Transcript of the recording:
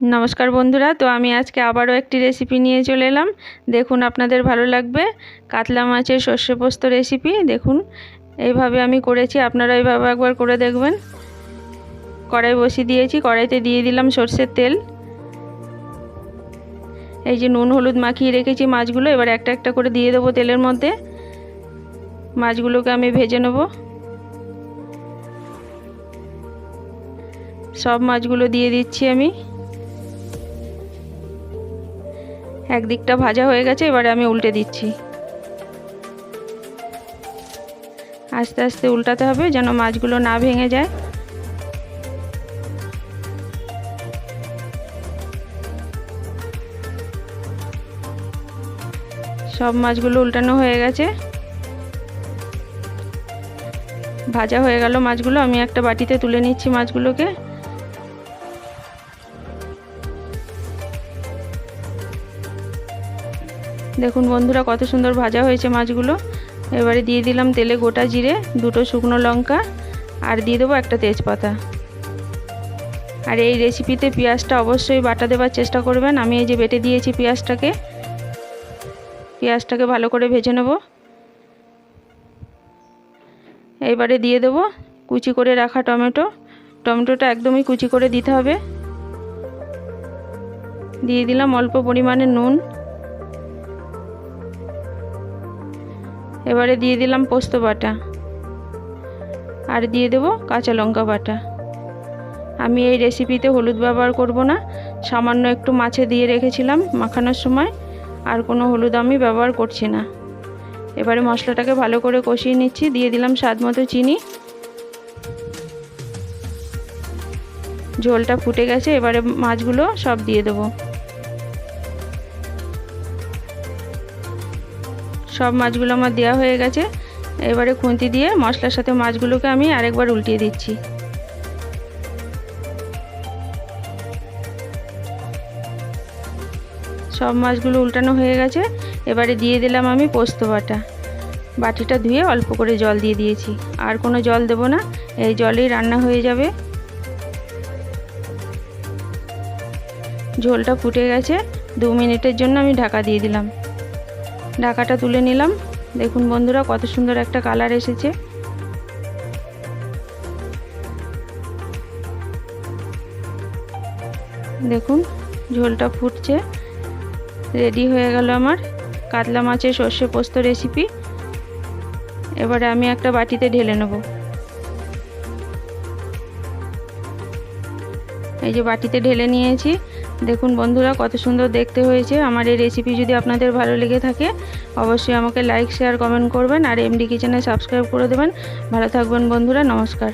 নমস্কার বন্ধুরা, তো আমি আজকে আবারও একটি রেসিপি নিয়ে চলে এলাম। দেখুন, আপনাদের ভালো লাগবে। কাতলা মাছের সর্ষে পোস্ত রেসিপি দেখুন। এইভাবে আমি করেছি, আপনারা এইভাবে একবার করে দেখবেন। কড়াই বসিয়ে দিয়েছি, কড়াইতে দিয়ে দিলাম সর্ষের তেল। এই যে নুন, হলুদ মাখিয়ে রেখেছি মাছগুলো, এবার একটা একটা করে দিয়ে দেবো তেলের মধ্যে। মাছগুলোকে আমি ভেজে নেব। সব মাছগুলো দিয়ে দিচ্ছি আমি। একদিকটা ভাজা হয়ে গেছে, এবারে আমি উল্টে দিচ্ছি। আস্তে আস্তে উল্টাতে হবে যেন মাছগুলো না ভেঙে যায়। সব মাছগুলো উল্টানো হয়ে গেছে। ভাজা হয়ে গেল মাছগুলো, আমি একটা বাটিতে তুলে নিচ্ছি মাছগুলোকে। দেখুন বন্ধুরা, কত সুন্দর ভাজা হয়েছে মাছগুলো। এবারে দিয়ে দিলাম তেলে গোটা জিরে, দুটো শুকনো লঙ্কা, আর দিয়ে দেবো একটা তেজপাতা। আর এই রেসিপিতে পেঁয়াজটা অবশ্যই বাটা দেওয়ার চেষ্টা করবেন। আমি এই যে বেটে দিয়েছি পেঁয়াজটাকে পেঁয়াজটাকে ভালো করে ভেজে নেব। এইবারে দিয়ে দেব কুচি করে রাখা টমেটো। টমেটোটা একদমই কুচি করে দিতে হবে। দিয়ে দিলাম অল্প পরিমাণে নুন। এবারে দিয়ে দিলাম পোস্ত বাটা। আর দিয়ে দেব কাঁচা লঙ্কা বাটা। আমি এই রেসিপিতে হলুদ ব্যবহার করব না। সামান্য একটু মাছে দিয়ে রেখেছিলাম মাখানোর সময়। আর কোনো হলুদ আমি ব্যবহার করছি না। এবারে মশলাটাকে ভালো করে কষিয়ে নিচ্ছি। দিয়ে দিলাম স্বাদ মতো চিনি। ঝোলটা ফুটে গেছে। এবারে মাছগুলো সব দিয়ে দেবো। সব মাছগুলো আমার দেওয়া হয়ে গেছে। এবারে খুন্তি দিয়ে মশলার সাথে মাছগুলোকে আমি আরেকবার উল্টিয়ে দিচ্ছি। সব মাছগুলো উল্টানো হয়ে গেছে। এবারে দিয়ে দিলাম আমি পোস্ত বাটা। বাটিটা ধুয়ে অল্প করে জল দিয়ে দিয়েছি। আর কোনো জল দেব না। এই জলেই রান্না হয়ে যাবে। ঝোলটা ফুটে গেছে। দু মিনিটের জন্য আমি ঢাকা দিয়ে দিলাম। ঢাকাটা তুলে নিলাম। দেখুন বন্ধুরা, কত সুন্দর একটা কালার এসেছে। দেখুন, ঝোলটা ফুটছে। রেডি হয়ে গেল আমার কাতলা মাছের সর্ষে পোস্ত রেসিপি এবারে আমি একটা বাটিতে ঢেলে নেব। এই যে বাটিতে ঢেলে নিয়েছি। দেখুন বন্ধুরা, কত সুন্দর দেখতে হয়েছে। আমার এই রেসিপি যদি আপনাদের ভালো লেগে থাকে, অবশ্যই আমাকে লাইক শেয়ার কমেন্ট করবেন, আর এমডি কিচেনে সাবস্ক্রাইব করে দেবেন। ভালো থাকবেন বন্ধুরা, নমস্কার।